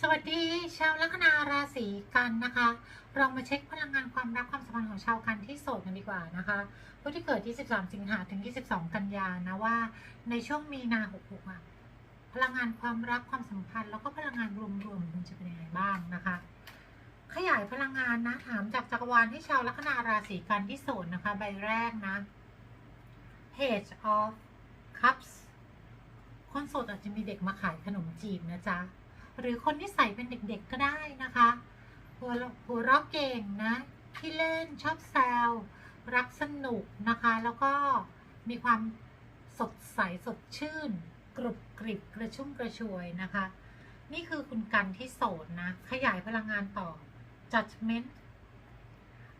สวัสดีชาวลัคนาราศีกันนะคะ เรามาเช็คพลังงานความรักความสัมพันธ์ของชาวกันที่โสดกันดีกว่านะคะผู้ที่เกิดที่13สิงหาถึง 22 กันยานะว่า ในช่วงมีนา 66อะพลังงานความรักความสัมพันธ์แล้วก็พลังงานรวมๆมันจะเป็นยังไงบ้างนะคะ ขยายพลังงานนะถามจากจักรวาลให้ชาวลัคนาราศีกันที่โสดนะคะ ใบแรกนะ Page of Cups คนโสดอาจจะมีเด็กมาขายขนมจีบนะจ๊ะ หรือคนที่ใส่เป็นเด็กๆก็ได้นะคะหัวราะหัวเราะเก่งนะที่เล่นชอบแซวรักสนุกนะคะ แล้วก็มีความสดใสสดชื่น กรุบกริบกระชุ่มกระชวยนะคะ นี่คือคุณกันที่โสดนะ ขยายพลังงานต่อ judgment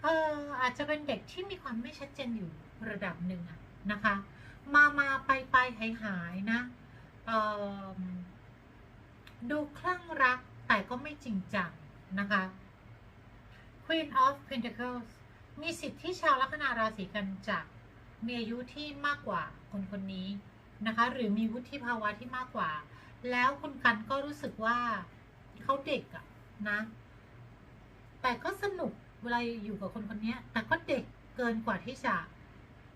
เอออาจจะเป็นเด็กที่มีความไม่ชัดเจนอยู่ระดับหนึ่งอะนะคะ มามาไปไปหายหายนะเออ ดูคลั่งรักแต่ก็ไม่จริงจังนะคะ Queen of Pentacles มีสิทธิ์ที่ชาวลัคนาราศีกันจะมีอายุที่มากกว่าคนคนนี้นะคะ หรือมีวุฒิภาวะที่มากกว่า แล้วคุณกันก็รู้สึกว่าเขาเด็กอะนะ แต่ก็สนุกเวลาอยู่กับคนคนนี้แต่ก็เด็กเกินกว่าที่จะ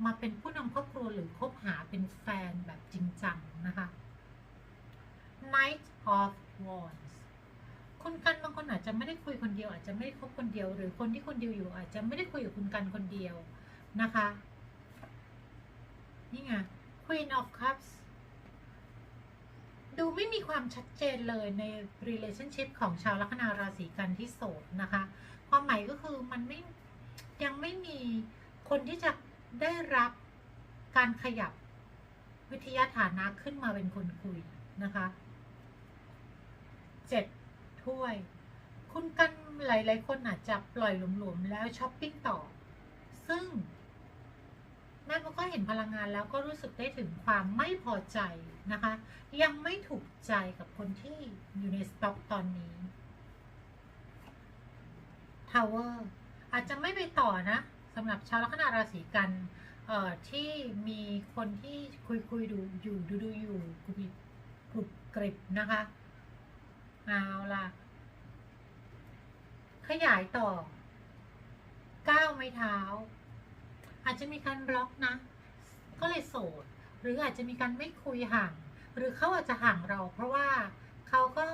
มาเป็นผู้นำครอบครัวหรือคบหาเป็นแฟนแบบจริงจังนะคะ Knight of Wands คุณกันบางคนอาจจะไม่ได้คุยคนเดียว อาจจะไม่ได้คบคนเดียว หรือคนที่คนเดียวอยู่ อาจจะไม่ได้คุยกับคุณกันคนเดียวนะคะ นี่ไง Queen of Cups ดูไม่มีความชัดเจนเลยใน relationship ของชาวลัคนาราศีกันที่โสดนะคะ ความหมายก็คือมันไม่ยังไม่มีคนที่จะได้รับการขยับวิทยาฐานะขึ้นมาเป็นคนคุยนะคะ เจ็ดถ้วย คุณกันหลายๆคนอาจจะปล่อยหลวมๆแล้วช้อปปิ้งต่อ ซึ่งแม่ก็เห็นพลังงานแล้วก็รู้สึกได้ถึงความไม่พอใจนะคะ ยังไม่ถูกใจกับคนที่อยู่ในสต็อกตอนนี้ Tower อร์อาจจะไม่ไปต่อนะสำหรับชาวลัคนาราศีกันเอ่อที่มีคนที่คุยคุยๆดูอยู่ดูดูอยู่กรุบกริบนะคะ เอาล่ะ ขยายต่อ ก้าวไม้เท้า อาจจะมีการบล็อกนะ ก็เลยโสด หรืออาจจะมีการไม่คุยห่าง หรือเขาอาจจะห่างเรา เพราะว่าเขาก็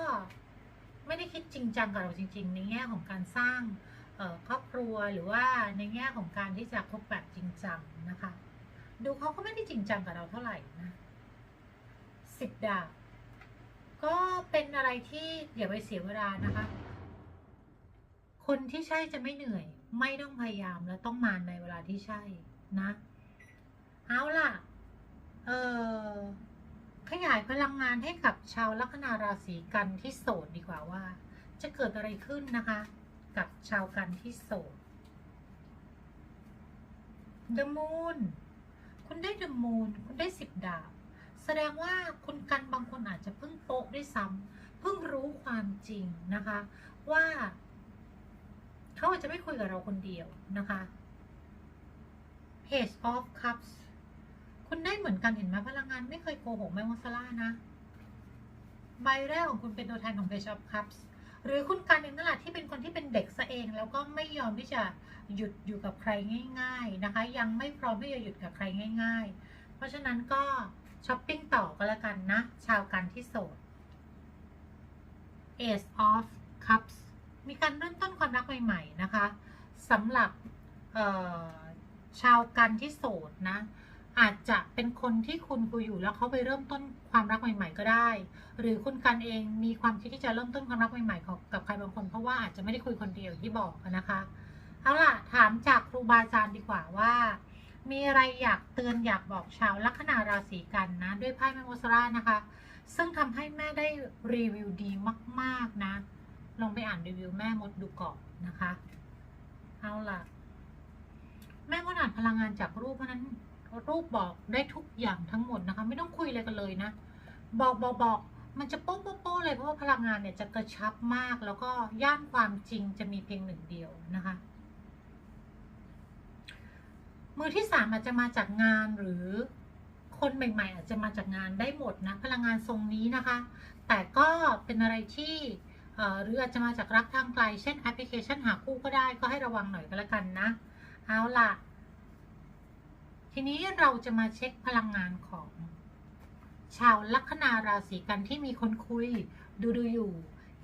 ไม่ได้คิดจริงจังกับเราจริง ๆ ในแง่ของการสร้างครอบครัวหรือว่าในแง่ของการที่จะคบแบบจริงจังนะคะ ดูเขาก็ไม่ได้จริงจังกับเราเท่าไหร่นะสิบดาบ ก็เป็นอะไรที่อย่าไปเสียเวลานะคะ คนที่ใช่จะไม่เหนื่อย ไม่ต้องพยายามและต้องมาในเวลาที่ใช่นะ เอาล่ะ เออขยายพลังงานให้กับชาวลัคนาราศีกันที่โสดดีกว่าว่า จะเกิดอะไรขึ้นนะคะ กับชาวกันที่โสด The Moon คุณได้ The Moon คุณได้สิบดาบ แสดงว่าคุณกันบางคนอาจจะเพิ่งโป๊ะด้วยซ้ำเพิ่งรู้ความจริงนะคะ ว่าเขาอาจจะไม่คุยกับเราคนเดียวนะคะ Page of Cups คุณได้เหมือนกันเห็นไหมพลังงานไม่เคยโกหกแม่มอสล่านะ ใบแรกของคุณเป็นตัวแทนของ Page of Cups หรือคุณกันเองนั่นแหละที่เป็นคนที่เป็นเด็กซะเอง แล้วก็ไม่ยอมที่จะหยุดอยู่กับใครง่าย ๆนะคะ ยังไม่พร้อมที่จะหยุดกับใครง่าย ๆ เพราะฉะนั้นก็ ช้อปปิ้งต่อก็แล้วกันนะ ชาวกันที่โสด Ace of Cups มีการเริ่มต้นความรักใหม่ ๆ นะคะสำหรับชาวกันที่โสดนะ อาจจะเป็นคนที่คุณคุยอยู่แล้วเขาไปเริ่มต้นความรักใหม่ ๆ ก็ได้ หรือคุณกันเองมีความคิดที่จะเริ่มต้นความรักใหม่ๆของกับใครบางคนเพราะว่าอาจจะไม่ได้คุยคนเดียวที่บอกนะคะ เอาล่ะถามจากครูบาอาจารย์ดีกว่าว่า มีอะไรอยากเตือนอยากบอกชาวลัคนาราศีกันนะ ด้วยไพ่แมโมสรานะคะ ซึ่งทำให้แม่ได้รีวิวดีมากๆนะ ลองไปอ่านรีวิวแม่มดดูก่อนนะคะ เอาล่ะ แม่มดอ่านพลังงานจากรูปเพราะฉะนั้นรูปบอกได้ทุกอย่างทั้งหมดนะคะ ไม่ต้องคุยอะไรกันเลยนะ บอกบอกบอกมันจะโป๊ะโป๊ะโป๊ะเลยเพราะว่าพลังงานเนี่ยจะกระชับมาก แล้วก็ย่านความจริงจะมีเพียงหนึ่งเดียวนะคะ มือที่สามอาจจะมาจากงานหรือคนใหม่ ๆ อาจจะมาจากงานได้หมดนะพลังงานทรงนี้นะคะ แต่ก็เป็นอะไรที่หรืออาจจะมาจากรักทางไกล เช่นแอปพลิเคชันหาคู่ก็ได้ก็ให้ระวังหน่อยก็แล้วกันนะเอาล่ะ ทีนี้เราจะมาเช็คพลังงานของชาวลัคนาราศีกันที่มีคนคุยดูดูอยู่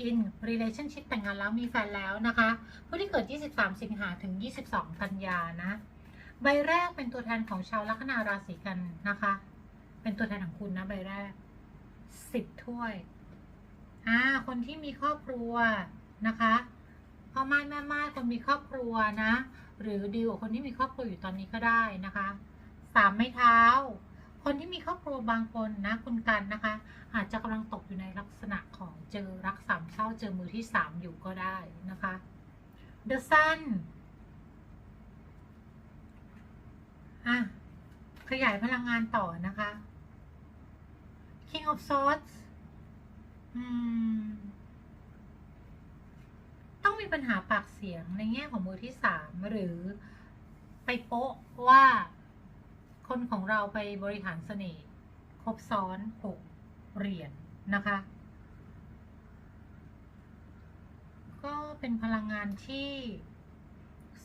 in relationship แต่งงานแล้วมีแฟนแล้วนะคะ ผู้ที่เกิด 23 สิงหาถึง 22 กันยานะ ใบแรกเป็นตัวแทนของชาวลัคนาราศีกันนะคะ เป็นตัวแทนของคุณนะใบแรก10ถ้วย อ่า คนที่มีครอบครัวนะคะพ่อไม้แม่ไม้คนมีครอบครัวนะ หรือดีกว่าคนที่มีครอบครัวอยู่ตอนนี้ก็ได้นะคะสามไม้เท้า คนที่มีครอบครัวบางคนนะคุณกันนะคะ อาจจะกำลังตกอยู่ในลักษณะของเจอรักสามเศร้าเจอมือที่สามอยู่ก็ได้นะคะ The Sun ขยายพลังงานต่อนะคะ King of Swords ต้องมีปัญหาปากเสียงในแง่ของมือที่สามหรือไปโป๊ะว่าคนของเราไปบริหารเสน่ห์ครบซ้อนหกเหรียญนนะคะ ก็เป็นพลังงานที่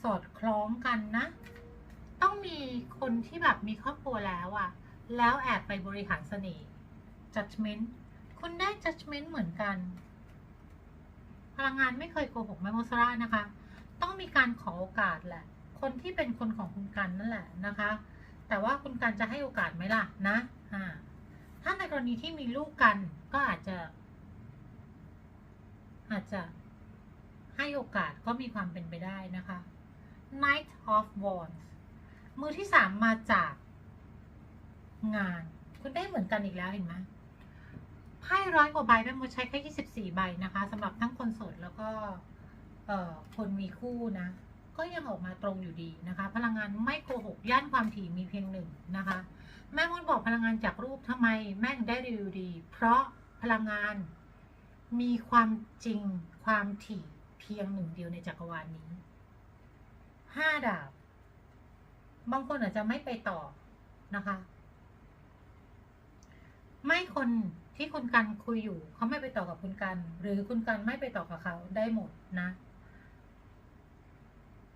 สอดคล้องกันนะ ต้องมีคนที่แบบมีครอบครัวแล้วอะแล้วแอบไปบริหารเสน่ห์ judgment คุณได้ judgment เหมือนกัน พลังงานไม่เคยโกหกแมโมสรานะคะ ต้องมีการขอโอกาสแหละ คนที่เป็นคนของคุณกันนั่นแหละนะคะ แต่ว่าคุณกันจะให้โอกาสไหมล่ะนะอ่าถ้าในกรณีที่มีลูกกันก็อาจจะ อาจจะให้โอกาสก็มีความเป็นไปได้นะคะ Knight of Wands มือที่สามมาจากงาน คุณได้เหมือนกันอีกแล้วเห็นไหมไพ่ร้อยกว่าใบแม่มดใช้แค่24ใบนะคะสำหรับทั้งคนโสดแล้วก็เอ่อคนมีคู่นะ ก็ยังออกมาตรงอยู่ดีนะคะ พลังงานไม่โกหกย่านความถี่มีเพียงหนึ่งนะคะ แม่มดบอกพลังงานจากรูปทำไมแม่งได้รีวิวดี เพราะพลังงานมีความจริงความถี่เพียงหนึ่งเดียวในจักรวาลนี้ห้าดาบ บางคนอาจจะไม่ไปต่อนะคะ ไม่คนที่คุณกันคุยอยู่ เขาไม่ไปต่อกับคุณกัน หรือคุณกันไม่ไปต่อกับเขาได้หมดนะ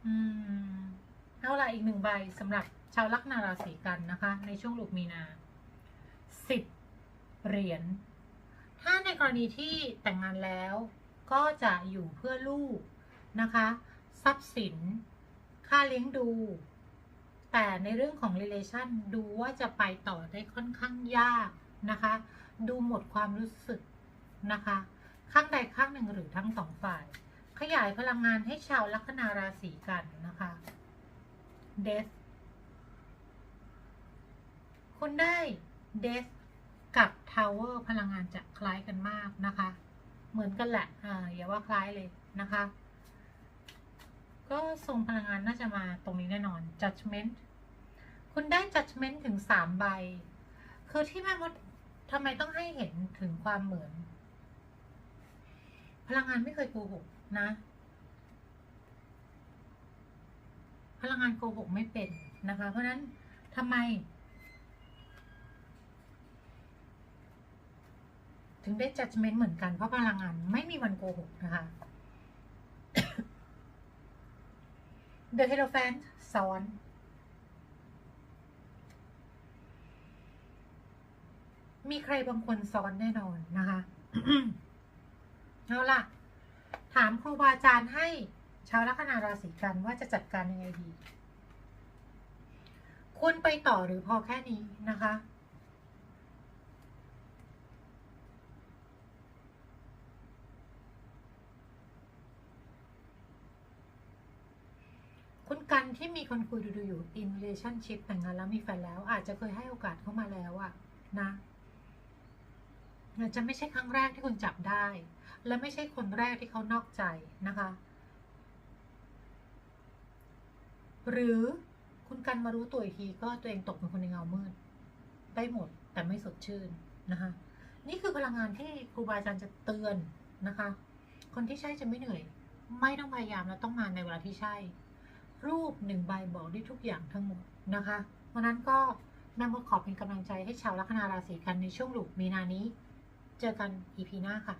อืมเอาละอีกหนึ่งใบสำหรับชาวลัคนาราศีกันนะคะ ในช่วงลูกมีนาสิบเหรียญถ้าในกรณีที่แต่งงานแล้วก็จะอยู่เพื่อลูกนะคะ ทรัพย์สิน ค่าเลี้ยงดู แต่ในเรื่องของ relation ดูว่าจะไปต่อได้ค่อนข้างยากนะคะ ดูหมดความรู้สึกนะคะ ข้างใดข้างหนึ่งหรือทั้งสองฝ่าย ขยายพลังงานให้ชาวลัคนาราศีกันนะคะ Death คุณได้ Death กับ Tower พลังงานจะคล้ายกันมากนะคะ เหมือนกันแหละ อ่าอย่าว่าคล้ายเลยนะคะ ก็ทรงพลังงานน่าจะมาตรงนี้แน่นอน judgment คุณได้ judgment ถึงสามใบ คือที่แม่มดทำไมต้องให้เห็นถึงความเหมือน พลังงานไม่เคยโกหกนะ พลังงานโกหกไม่เป็นนะคะ เพราะนั้นทำไม ถึงได้ judgment เหมือนกันเพราะพลังงานไม่มีวันโกหกนะคะ The Hierophant ซ้อน มีใครบางคนซ้อนแน่นอนนะคะ เอาล่ะ ถามครูบาอาจารย์ให้ชาวลัคนาราศีกันว่าจะจัดการยังไงดีควรไปต่อหรือพอแค่นี้นะคะ คุณกันที่ มีคนคุยดูๆอยู่ in relationship แต่งงานแล้วมีแฟนแล้ว อาจจะเคยให้โอกาสเข้ามาแล้วอะนะอาจจะไม่ใช่ครั้งแรกที่คุณจับได้ และไม่ใช่คนแรกที่เขานอกใจนะคะ หรือคุณกันมารู้ตัวอีกทีก็ตัวเองตกเป็นคนในเงามืด ได้หมดแต่ไม่สดชื่นนะคะ นี่คือพลังงานที่ครูบาอาจารย์จะเตือนนะคะ คนที่ใช่จะไม่เหนื่อย ไม่ต้องพยายามและต้องมาในเวลาที่ใช่ รูปหนึ่งใบบอกได้ทุกอย่างทั้งหมดนะคะ เพราะนั้นก็แม่มดขอเป็นกำลังใจให้ชาวลัคนาราศีกันในช่วงหลุกมีนานี้ เจอกัน EP หน้าค่ะ